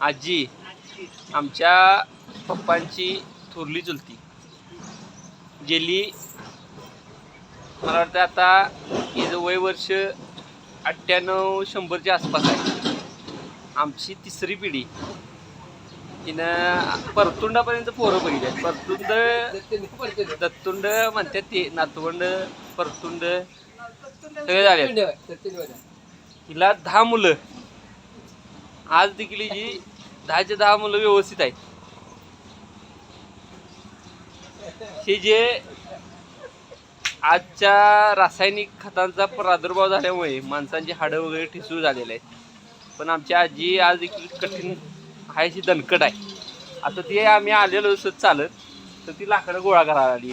आजी आमच्या पप्पांची थोरली चुलती गेली मला वाटतं आता हिचं वय वर्ष अठ्ठ्याण्णव शंभरच्या आसपास आहे. आमची तिसरी पिढी. हिनं परतुंडापर्यंत पोरं बघितले परतुंड दत्तुंड म्हणतात ते नातवंड परतुंड सगळे झाले हिला दहा मुलं. आज देखील ही दहाचे दहा मुलं व्यवस्थित आहेत. हे जे आजच्या रासायनिक खतांचा प्रादुर्भाव झाल्यामुळे माणसांची हाडं वगैरे ठिसूळ झालेले आहेत. पण आमची आजी आज देखील कठीण आहे अशी दणकट आहे. आता ती आम्ही आलेलो असत चालत तर ती लाकडं गोळा करायला आली.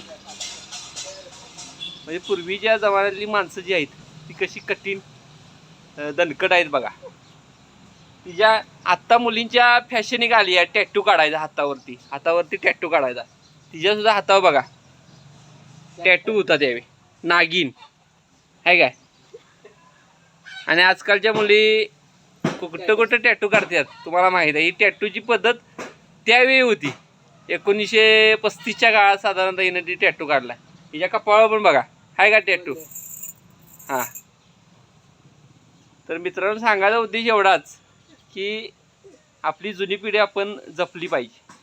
म्हणजे पूर्वीच्या जमान्यातली माणसं जी आहेत ती कशी कठीण दणकट आहेत बघा. तिच्या आत्ता मुलींच्या फॅशन एक आली आहे टॅटू काढायचा हातावरती. हातावरती टॅटू काढायचा. तिच्या सुद्धा हातावर बघा. टॅटू होता त्यावेळी. नागिन आहे काय? आणि आजकालच्या मुली कुठं कुठं टॅटू काढतात तुम्हाला माहीत आहे. ही टॅटूची पद्धत त्यावेळी होती. एकोणीसशे पस्तीसच्या काळात साधारणतः हिनं ती टॅटू काढला हिच्या कपाळावर पण बघा. आहे का टॅटू हां. तर मित्रांनो सांगायचा उद्देश एवढाच. की आपली जुनी पिढी आपण जपली पाहिजे.